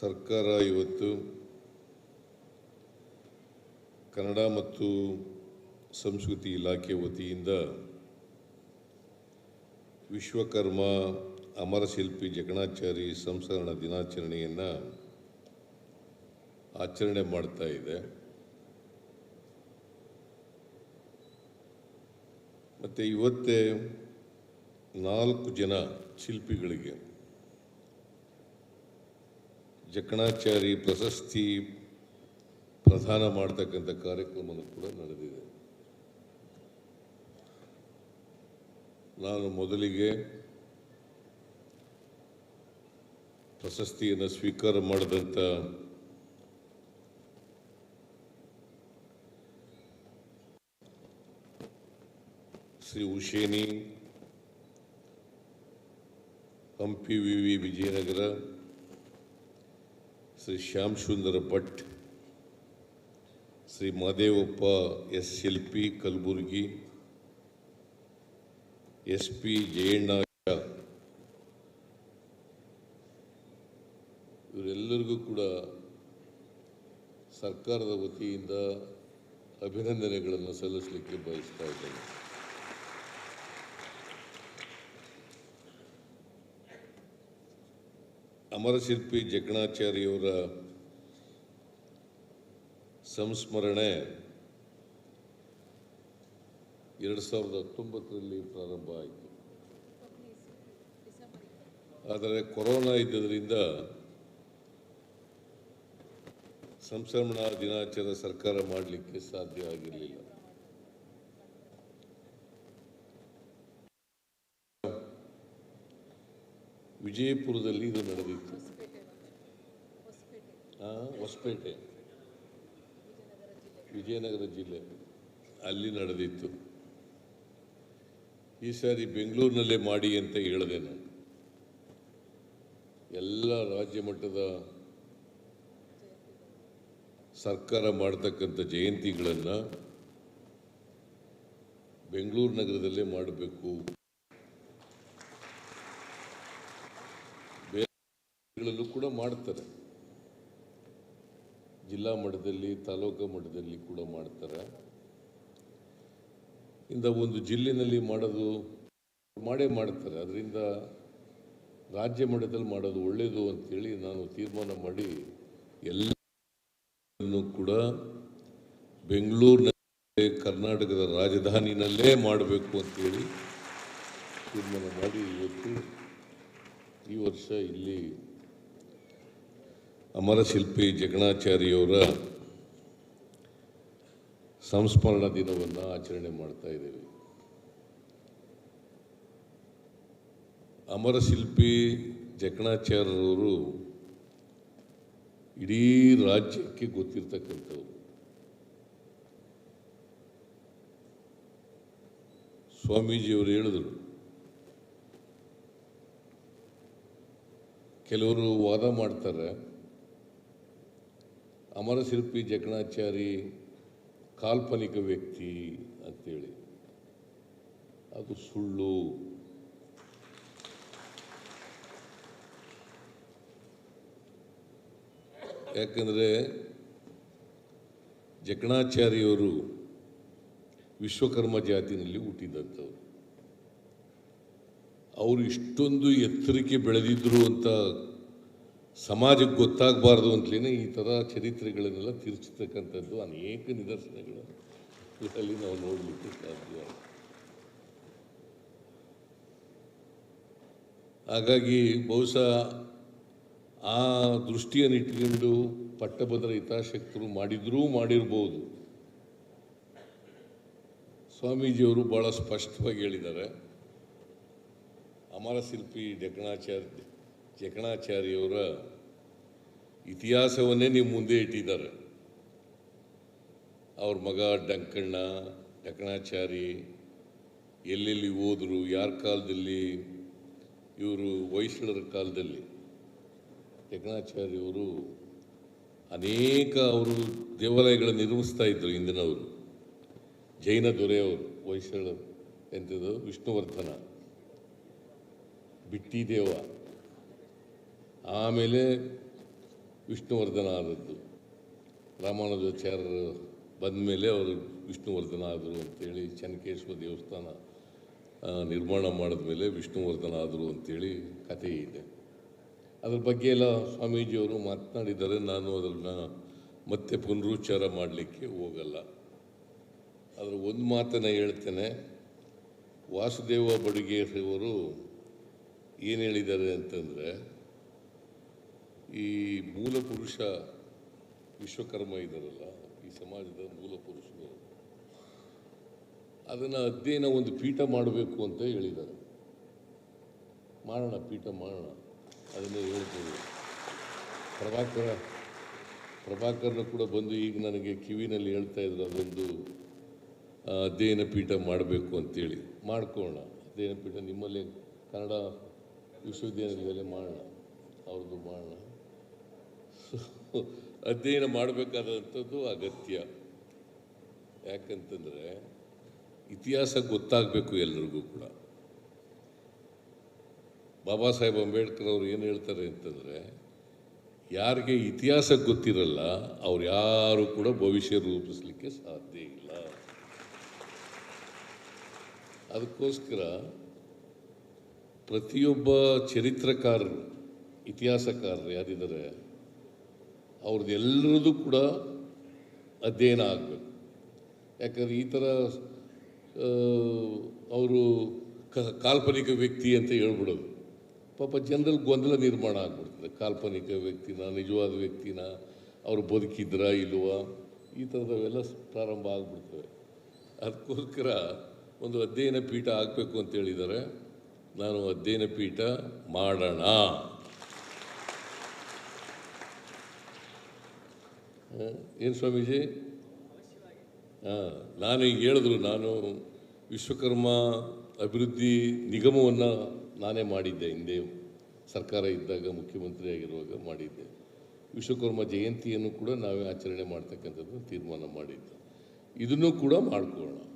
ಸರ್ಕಾರ ಇವತ್ತು ಕನ್ನಡ ಮತ್ತು ಸಂಸ್ಕೃತಿ ಇಲಾಖೆ ವತಿಯಿಂದ ವಿಶ್ವಕರ್ಮ ಅಮರಶಿಲ್ಪಿ ಜಗಣಾಚಾರಿ ಸಂಸ್ಕರಣ ದಿನಾಚರಣೆಯನ್ನು ಆಚರಣೆ ಮಾಡ್ತಾ ಇದೆ. ಮತ್ತು ಇವತ್ತೇ ನಾಲ್ಕು ಜನ ಶಿಲ್ಪಿಗಳಿಗೆ ಜಕಣಾಚಾರಿ ಪ್ರಶಸ್ತಿ ಪ್ರದಾನ ಮಾಡ್ತಕ್ಕಂಥ ಕಾರ್ಯಕ್ರಮನೂ ಕೂಡ ನಡೆದಿದೆ. ನಾನು ಮೊದಲಿಗೆ ಪ್ರಶಸ್ತಿಯನ್ನು ಸ್ವೀಕಾರ ಮಾಡಿದಂಥ ಶ್ರೀ ಉಷೇನಿ, ಹಂಪಿ ವಿ ವಿ ವಿಜಯನಗರ ಶ್ರೀ ಶ್ಯಾಮ್ ಸುಂದರ ಭಟ್, ಶ್ರೀ ಮಹದೇವಪ್ಪ ಎಸ್ ಶಿಲ್ಪಿ ಕಲಬುರ್ಗಿ, ಎಸ್ ಪಿ ಜಯಣ್ಣ. ಇವರೆಲ್ಲರಿಗೂ ಕೂಡ ಸರ್ಕಾರದ ವತಿಯಿಂದ ಅಭಿನಂದನೆಗಳನ್ನು ಸಲ್ಲಿಸಲಿಕ್ಕೆ ಬಯಸ್ತಾ ಇದ್ದೇನೆ ಅಮರಶಿಲ್ಪಿ ಜಕಣಾಚಾರ್ಯವರ ಸಂಸ್ಮರಣೆ ಎರಡು ಸಾವಿರದ ಹತ್ತೊಂಬತ್ತರಲ್ಲಿ ಪ್ರಾರಂಭ ಆಯಿತು. ಆದರೆ ಕೊರೋನಾ ಇದ್ದದರಿಂದ ಸಂಸ್ಮರಣಾ ದಿನಾಚರಣೆ ಸರ್ಕಾರ ಮಾಡಲಿಕ್ಕೆ ಸಾಧ್ಯ ಆಗಿರಲಿಲ್ಲ. ವಿಜಯಪುರದಲ್ಲಿ ಇದು ನಡೆದಿತ್ತು. ಹೊಸಪೇಟೆ. ವಿಜಯನಗರ ಜಿಲ್ಲೆ. ಅಲ್ಲಿ ನಡೆದಿತ್ತು. ಈ ಸಾರಿ ಬೆಂಗಳೂರಿನಲ್ಲೇ ಮಾಡಿ ಅಂತ ಹೇಳಿದೆ ನಾನು. ಎಲ್ಲ ರಾಜ್ಯ ಮಟ್ಟದ ಸರ್ಕಾರ ಮಾಡ್ತಕ್ಕಂಥ ಜಯಂತಿಗಳನ್ನು ಬೆಂಗಳೂರು ನಗರದಲ್ಲೇ ಮಾಡಬೇಕು. ಬೇರೆ ಕೂಡ ಮಾಡ್ತಾರೆ. ಜಿಲ್ಲಾ ಮಟ್ಟದಲ್ಲಿ, ತಾಲೂಕು ಮಟ್ಟದಲ್ಲಿ ಕೂಡ ಮಾಡ್ತಾರೆ. ಇಂದ ಒಂದು ಜಿಲ್ಲೆಯಲ್ಲಿ ಮಾಡೋದು ಮಾಡೇ ಮಾಡ್ತಾರೆ. ಅದರಿಂದ ರಾಜ್ಯ ಮಟ್ಟದಲ್ಲಿ ಮಾಡೋದು ಒಳ್ಳೆಯದು ಅಂತೇಳಿ ನಾನು ತೀರ್ಮಾನ ಮಾಡಿ ಎಲ್ಲೂ ಕೂಡ ಬೆಂಗಳೂರಿನಲ್ಲೇ, ಕರ್ನಾಟಕದ ರಾಜಧಾನಿನಲ್ಲೇ ಮಾಡಬೇಕು ಅಂತೇಳಿ ತೀರ್ಮಾನ ಮಾಡಿ ಇವತ್ತು ಈ ವರ್ಷ ಇಲ್ಲಿ ಅಮರಶಿಲ್ಪಿ ಜಗಣಾಚಾರ್ಯವರ ಸಂಸ್ಮರಣ ದಿನವನ್ನು ಆಚರಣೆ ಮಾಡ್ತಾ ಇದ್ದೇವೆ. ಅಮರಶಿಲ್ಪಿ ಜಕಣಾಚಾರ್ಯರವರು ಇಡೀ ರಾಜ್ಯಕ್ಕೆ ಗೊತ್ತಿರ್ತಕ್ಕಂಥವ್ರು. ಸ್ವಾಮೀಜಿಯವರು ಹೇಳಿದರು, ಕೆಲವರು ವಾದ ಮಾಡ್ತಾರೆ ಅಮರಶಿಲ್ಪಿ ಜಕಣಾಚಾರಿ, ಕಾಲ್ಪನಿಕ ವ್ಯಕ್ತಿ ಅಂತೇಳಿ. ಅದು ಸುಳ್ಳು. ಯಾಕಂದರೆ ಜಕಣಾಚಾರಿಯವರು ವಿಶ್ವಕರ್ಮ ಜಾತಿನಲ್ಲಿ ಹುಟ್ಟಿದಂಥವ್ರು. ಅವರು ಇಷ್ಟೊಂದು ಎತ್ತರಕ್ಕೆ ಬೆಳೆದಿದ್ದರು ಅಂತ ಸಮಾಜಕ್ಕೆ ಗೊತ್ತಾಗಬಾರ್ದು ಅಂತಲೇ ಈ ಥರ ಚರಿತ್ರೆಗಳನ್ನೆಲ್ಲ ತಿರುಚಿರ್ತಕ್ಕಂಥದ್ದು ಅನೇಕ ನಿದರ್ಶನಗಳು ಇದರಲ್ಲಿ ನಾವು ನೋಡಲಿಕ್ಕೆ ಸಾಧ್ಯ. ಹಾಗಾಗಿ ಬಹುಶಃ ಆ ದೃಷ್ಟಿಯನ್ನು ಇಟ್ಕೊಂಡು ಪಟ್ಟಭದ್ರ ಹಿತಾಸಕ್ತರು ಮಾಡಿದರೂ ಮಾಡಿರ್ಬೋದು. ಸ್ವಾಮೀಜಿಯವರು ಭಾಳ ಸ್ಪಷ್ಟವಾಗಿ ಹೇಳಿದ್ದಾರೆ. ಅಮರಶಿಲ್ಪಿ ಜಕಣಾಚಾರ್ಯ ಜಕಣಾಚಾರ್ಯವರ ಇತಿಹಾಸವನ್ನೇ ನೀವು ಮುಂದೆ ಇಟ್ಟಿದ್ದಾರೆ. ಅವ್ರ ಮಗ ಡಂಕಣ್ಣ, ಡಕಣಾಚಾರಿ, ಎಲ್ಲೆಲ್ಲಿ ಹೋದರು, ಯಾರ ಕಾಲದಲ್ಲಿ, ಇವರು ಹೊಯ್ಸಳರ ಕಾಲದಲ್ಲಿ ಜಕಣಾಚಾರ್ಯವರು ಅನೇಕ ಅವರು ದೇವಾಲಯಗಳನ್ನು ನಿರ್ಮಿಸ್ತಾ ಇದ್ದರು ಹಿಂದಿನವರು ಜೈನ ದೊರೆಯವರು, ವೈಷ್ಣವರು ಎಂಥದ್ದು ವಿಷ್ಣುವರ್ಧನ, ಬಿಟ್ಟಿದೇವ. ಆಮೇಲೆ ವಿಷ್ಣುವರ್ಧನ ಆದದ್ದು. ರಾಮಾನುಜಾಚಾರ್ಯರು ಬಂದ ಮೇಲೆ ಅವರು ವಿಷ್ಣುವರ್ಧನ ಆದರು ಅಂತೇಳಿ ಚನ್ನಕೇಶ್ವರ ದೇವಸ್ಥಾನ ನಿರ್ಮಾಣ ಮಾಡಿದ ಮೇಲೆ ವಿಷ್ಣುವರ್ಧನ ಆದರು ಅಂತೇಳಿ ಕಥೆ ಇದೆ. ಅದ್ರ ಬಗ್ಗೆ ಎಲ್ಲ ಸ್ವಾಮೀಜಿಯವರು ಮಾತನಾಡಿದ್ದಾರೆ. ನಾನು ಅದನ್ನು ಮತ್ತೆ ಪುನರುಚ್ಚಾರ ಮಾಡಲಿಕ್ಕೆ ಹೋಗಲ್ಲ. ಅದರ ಒಂದು ಮಾತನ್ನು ಹೇಳ್ತೇನೆ. ವಾಸುದೇವ ಬಡಿಗೇರಿಯವರು ಏನು ಹೇಳಿದ್ದಾರೆ ಅಂತಂದರೆ ಈ ಮೂಲ ಪುರುಷ ವಿಶ್ವಕರ್ಮ ಇದ್ದಾರಲ್ಲ, ಈ ಸಮಾಜದ ಮೂಲ ಪುರುಷರು, ಅದನ್ನು ಅಧ್ಯಯನ ಒಂದು ಪೀಠ ಮಾಡಬೇಕು ಅಂತ ಹೇಳಿದ್ದಾರೆ. ಮಾಡೋಣ ಪೀಠ ಮಾಡೋಣ ಅದನ್ನು ಹೇಳ್ತೀವಿ ಪ್ರಭಾಕರ, ಪ್ರಭಾಕರ್ನ ಕೂಡ ಬಂದು ಈಗ ನನಗೆ ಕಿವಿನಲ್ಲಿ ಹೇಳ್ತಾ ಇದ್ರು, ಅದೊಂದು ಅಧ್ಯಯನ ಪೀಠ ಮಾಡಬೇಕು ಅಂತೇಳಿ. ಮಾಡ್ಕೊಳ್ಳೋಣ. ಅಧ್ಯಯನ ಪೀಠ ನಿಮ್ಮಲ್ಲೇ, ಕನ್ನಡ ವಿಶ್ವವಿದ್ಯಾನಿಲಯದಲ್ಲೇ ಮಾಡೋಣ ಅವ್ರದ್ದು ಮಾಡೋಣ ಅಧ್ಯಯನ ಮಾಡಬೇಕಾದಂಥದ್ದು ಅಗತ್ಯ. ಯಾಕಂತಂದರೆ, ಇತಿಹಾಸ ಗೊತ್ತಾಗಬೇಕು ಎಲ್ರಿಗೂ ಕೂಡ. ಬಾಬಾ ಸಾಹೇಬ್ ಅಂಬೇಡ್ಕರ್ ಅವರು ಏನು ಹೇಳ್ತಾರೆ ಅಂತಂದರೆ, ಯಾರಿಗೆ ಇತಿಹಾಸ ಗೊತ್ತಿರಲ್ಲ, ಅವ್ರು ಯಾರು ಕೂಡ ಭವಿಷ್ಯ ರೂಪಿಸಲಿಕ್ಕೆ ಸಾಧ್ಯ ಇಲ್ಲ. ಅದಕ್ಕೋಸ್ಕರ ಪ್ರತಿಯೊಬ್ಬ ಚರಿತ್ರಕಾರರು, ಇತಿಹಾಸಕಾರರು ಯಾರಿದ್ದಾರೆ ಅವ್ರದ್ದು ಎಲ್ಲರದ್ದು ಕೂಡ ಅಧ್ಯಯನ ಆಗಬೇಕು. ಯಾಕಂದ್ರೆ ಈ ಥರ ಅವರು ಕಾಲ್ಪನಿಕ ವ್ಯಕ್ತಿ ಅಂತ ಹೇಳ್ಬಿಡೋದು. ಪಾಪ ಜನರಲ್ಲಿ ಗೊಂದಲ ನಿರ್ಮಾಣ ಆಗ್ಬಿಡ್ತದೆ. ಕಾಲ್ಪನಿಕ ವ್ಯಕ್ತಿನ, ನಿಜವಾದ ವ್ಯಕ್ತಿನ, ಅವರು ಬದುಕಿದ್ರ ಇಲ್ವಾ, ಈ ಥರದವೆಲ್ಲ ಪ್ರಾರಂಭ ಆಗ್ಬಿಡ್ತವೆ. ಅದಕ್ಕೋಸ್ಕರ ಒಂದು ಅಧ್ಯಯನ ಪೀಠ ಆಗಬೇಕು ಅಂತ ಹೇಳಿದ್ದಾರೆ. ನಾನು ಅಧ್ಯಯನ ಪೀಠ ಮಾಡೋಣ. ಏನು ಸ್ವಾಮೀಜಿ? ಹಾಂ ನಾನು ಈಗ ಹೇಳಿದ್ರು, ನಾನು ವಿಶ್ವಕರ್ಮ ಅಭಿವೃದ್ಧಿ ನಿಗಮವನ್ನು ನಾನೇ ಮಾಡಿದ್ದೆ, ಹಿಂದೆ ಸರ್ಕಾರ ಇದ್ದಾಗ ಮುಖ್ಯಮಂತ್ರಿ ಆಗಿರುವಾಗ ಮಾಡಿದ್ದೆ. ವಿಶ್ವಕರ್ಮ ಜಯಂತಿಯನ್ನು ಕೂಡ ನಾವೇ ಆಚರಣೆ ಮಾಡ್ತಕ್ಕಂಥದ್ದು ತೀರ್ಮಾನ ಮಾಡಿದ್ದೆ. ಇದನ್ನು ಕೂಡ ಮಾಡ್ಕೊಳ್ಳೋಣ.